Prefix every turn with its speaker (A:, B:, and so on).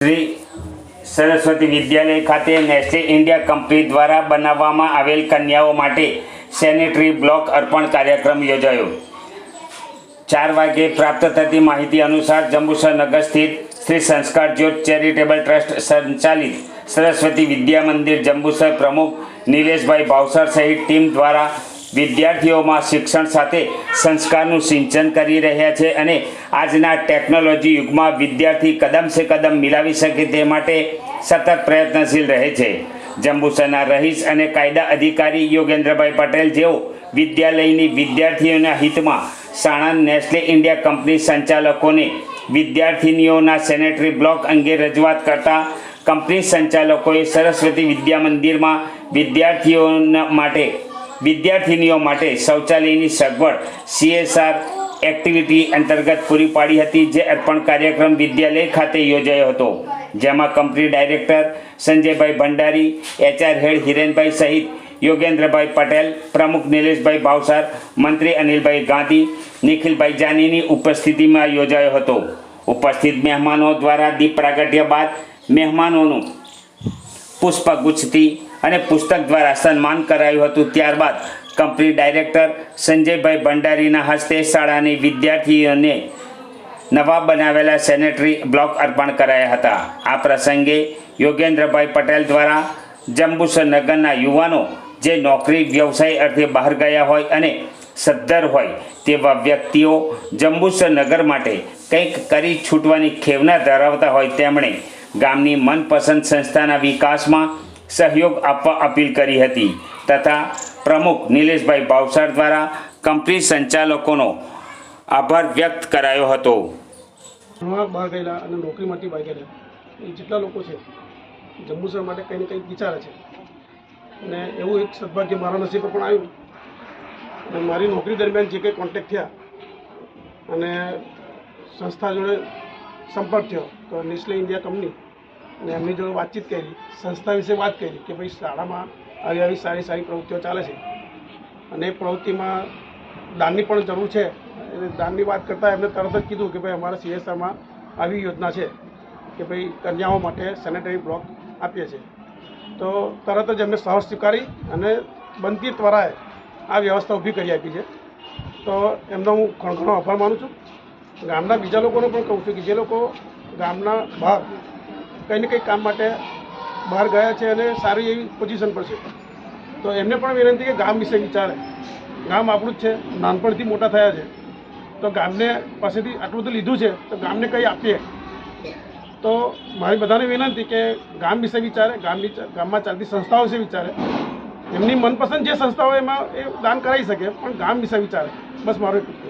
A: શ્રી સરસ્વતી વિદ્યાલય ખાતે નેસ્ટે India company દ્વારા બનાવવામાં આવેલ કન્યાઓ માટે સેનેટરી બ્લોક અર્પણ કાર્યક્રમ યોજાયો. ચાર વાગ્યે પ્રાપ્ત થતી માહિતી અનુસાર જંબુસર નગર સ્થિત શ્રી સંસ્કાર જ્યોત ચેરિટેબલ ટ્રસ્ટ સંચાલિત સરસ્વતી વિદ્યા મંદિર જંબુસર પ્રમુખ નિલેશભાઈ ભાવસર સહિત ટીમ દ્વારા વિદ્યાર્થીઓમાં શિક્ષણ સાથે સંસ્કારનું સિંચન કરી રહ્યા છે અને આજના ટેકનોલોજી યુગમાં વિદ્યાર્થી કદમ સે કદમ મિલાવી શકે તે માટે સતત પ્રયત્નશીલ રહે છે. જંબુસરના રહીશ અને કાયદા અધિકારી યોગેન્દ્રભાઈ પટેલ જેઓ વિદ્યાલયની વિદ્યાર્થીઓના હિતમાં સાણંદ નેસ્લે ઇન્ડિયા કંપની સંચાલકોને વિદ્યાર્થિનીઓના સેનેટરી બ્લોક અંગે રજૂઆત કરતા કંપની સંચાલકોએ સરસ્વતી વિદ્યા મંદિરમાં વિદ્યાર્થીઓના માટે વિદ્યાર્થિનીઓ માટે શૌચાલયની સગવડ સીએસઆર એક્ટિવિટી અંતર્ગત પૂરી પાડી હતી, જે અર્પણ કાર્યક્રમ વિદ્યાલય ખાતે યોજાયો હતો. જેમાં કંપની ડાયરેક્ટર સંજયભાઈ ભંડારી એચઆર હેડ હિરેનભાઈ સહિત યોગેન્દ્રભાઈ પટેલ, પ્રમુખ નિલેશભાઈ ભાવસાર મંત્રી અનિલભાઈ ગાંધી, નિખિલભાઈ જાનીની ઉપસ્થિતિમાં યોજાયો હતો. ઉપસ્થિત મહેમાનો દ્વારા દીપ પ્રાગટ્ય બાદ મહેમાનોનું પુષ્પગુચ્છથી અને પુસ્તક દ્વારા સન્માન કરાયું હતું. ત્યારબાદ કંપની ડાયરેક્ટર સંજયભાઈ ભંડારીના હસ્તે શાળાની વિદ્યાર્થીઓને નવા બનાવેલા સેનેટરી બ્લોક અર્પણ કરાયા હતા. આ પ્રસંગે યોગેન્દ્રભાઈ પટેલ દ્વારા જંબુસર નગરના યુવાનો જે નોકરી વ્યવસાય અર્થે બહાર ગયા હોય અને સદ્ધર હોય તેવા વ્યક્તિઓ જંબુસર નગર માટે કંઈક કરી છૂટવાની ખેવના ધરાવતા હોય તેમણે ગામની મનપસંદ સંસ્થાના વિકાસમાં સહયોગ આપવા અપીલ કરી હતી તથા પ્રમુખ નિલેશભાઈ ભાવસાર દ્વારા કંપની સંચાલકોનો આભાર વ્યક્ત કરાયો હતો.
B: બહાર ગયેલા અને નોકરીમાંથી બહાર એ જેટલા લોકો છે, જંબુસર માટે કંઈ ને કંઈક વિચારે છે. અને એવું એક સદભાગ્ય મારા નસીબ પણ આવ્યું. અને મારી નોકરી દરમિયાન જે કંઈ કોન્ટેક્ટ થયા અને સંસ્થા જોડે સંપર્ક થયો, તો નેસ્લે ઇન્ડિયા કંપની અને એમની જોડે વાતચીત કરી, સંસ્થા વિશે વાત કરી કે ભાઈ શાળામાં આવી આવી સારી સારી પ્રવૃત્તિઓ ચાલે છે. અને એ પ્રવૃત્તિમાં દાનની પણ જરૂર છે. એટલે દાનની વાત કરતાં એમને તરત જ કીધું કે ભાઈ અમારા સીએસઆરમાં આવી યોજના છે કે ભાઈ કન્યાઓ માટે સેનેટરી બ્લોક આપીએ છીએ. તો તરત જ એમને સહર સ્વીકારી અને બનતી ત્વરાએ આ વ્યવસ્થા ઊભી કરી આપી છે. તો એમનો હું ઘણો ઘણો આભાર માનું છું. ગામના બીજા લોકોનો પણ કહું છું કે જે લોકો ગામના બહાર કંઈ ને કંઈ કામ માટે બહાર ગયા છે અને સારી એવી પોઝિશન પર છે. તો એમને પણ વિનંતી કે ગામ વિશે વિચારે. ગામ આપણું જ છે, નાનપણથી મોટા થયા છે. તો ગામને પાસેથી આટલું બધું લીધું છે, તો ગામને કંઈ આપીએ? તો મારી બધાને વિનંતી કે ગામ વિશે વિચારે ગામની ગામમાં ચાલતી સંસ્થાઓ વિશે વિચારે. એમની મનપસંદ જે સંસ્થાઓ એમાં એ દાન કરાવી શકે, પણ ગામ વિશે વિચારે. બસ મારું એટલું.